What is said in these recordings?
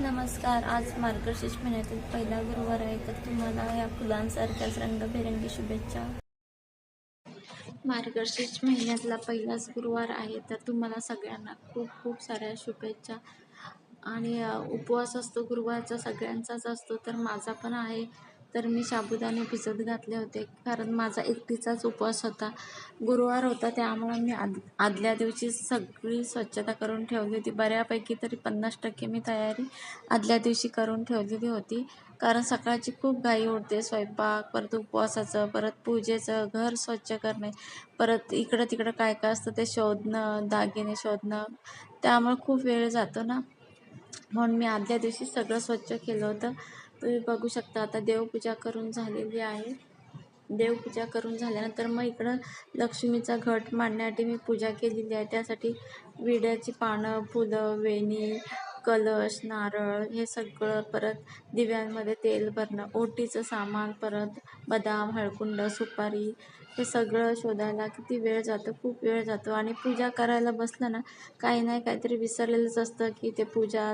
नमस्कार आज मार्गशीर्ष महिन्यातील पहिला गुरुवार आहे तर तुम्हाला या फुलांसारख्याच रंगबेरंगी शुभेच्छा. मार्गशीर्ष महिन्यातला पहिलाच गुरुवार आहे तर तुम्हाला सगळ्यांना खूप खूप साऱ्या शुभेच्छा. आणि उपवास असतो गुरुवारचा सगळ्यांचाच असतो तर माझा पण आहे. तर मी साबुदाणे भिजत घातले होते. कारण माझा एकटीचाच उपवास होता. गुरुवार होता त्यामुळं मी आद आदल्या दिवशी सगळी स्वच्छता करून ठेवली होती. बऱ्यापैकी तरी पन्नास टक्के मी तयारी आदल्या दिवशी करून ठेवलेली होती. कारण सकाळची खूप घाई उठते स्वयंपाक परत उपवासाचं परत पूजेचं घर स्वच्छ करणे परत इकडं तिकडं काय काय असतं ते शोधणं दागिने शोधणं त्यामुळे खूप वेळ जातो ना. म्हणून मी आदल्या दिवशी सगळं स्वच्छ केलं होतं. तुम्ही बघू शकता आता देवपूजा करून झालेली आहे. देवपूजा करून झाल्यानंतर मग इकडं लक्ष्मीचा घट मांडण्यासाठी मी पूजा केलेली आहे. त्यासाठी विड्याची पानं फुलं वेणी कलश नारळ हे सगळं परत दिव्यांमध्ये तेल भरणं ओटीचं सामान परत बदाम हळकुंड सुपारी हे सगळं शोधायला किती वेळ जातो खूप वेळ जातो. आणि पूजा करायला बसलं ना काही नाही काहीतरी विसरलेलंच असतं की ते पूजा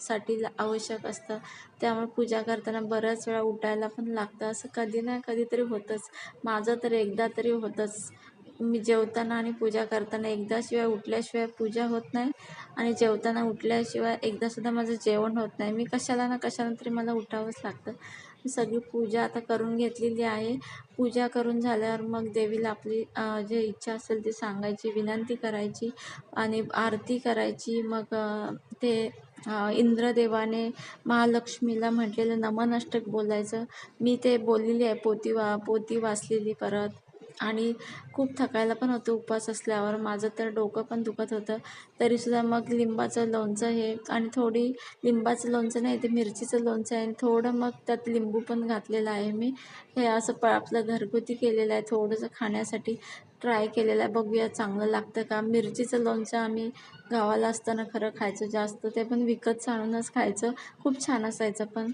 साठी आवश्यक असतं. त्यामुळे पूजा करताना बऱ्याच वेळा उठायला पण लागतं. असं कधी ना कधीतरी होतंच. माझं तर एकदा तरी होतंच. मी जेवताना आणि पूजा करताना एकदाशिवाय उठल्याशिवाय पूजा होत नाही आणि जेवताना उठल्याशिवाय एकदासुद्धा माझं जेवण होत नाही. मी कशाला ना कशाला तरी मला उठावंच लागतं. मी सगळी पूजा आता करून घेतलेली आहे. पूजा करून झाल्यावर मग देवीला आपली जे इच्छा असेल ती सांगायची विनंती करायची आणि आरती करायची. मग ते इंद्रदेवाने महालक्ष्मीला म्हटलेलं नमन अष्टक बोलायचं. मी ते बोललेली आहे पोती वा पोती वाचलेली परत. आणि खूप थकायला पण होतं उपवास असल्यावर. माझं तर डोकं पण दुखत होतं. तरीसुद्धा मग लिंबाचं लोणचं हे आणि थोडी लिंबाचं लोणचं नाही ते मिरचीचं लोणचं आहे. आणि थोडं मग त्यात लिंबू पण घातलेलं आहे मी. हे असं प आपलं घरगुती केलेलं आहे. थोडंसं खाण्यासाठी ट्राय केलेलं आहे. बघूया चांगलं लागतं का? मिरचीचं लोणचं आम्ही गावाला असताना खरं खायचं जास्त. ते पण विकत आणूनच खायचं. खूप छान असायचं पण.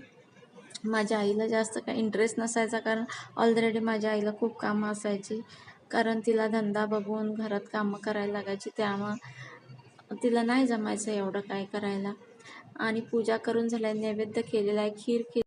माझ्या आईला जास्त काही इंटरेस्ट नसायचा कारण ऑलरेडी माझ्या आईला खूप कामं असायची. कारण तिला धंदा बघून घरात कामं करायला लागायची. त्यामुळं तिला नाही जमायचं एवढं काय करायला. आणि पूजा करून झाल्या नैवेद्य केलेला आहे खीर के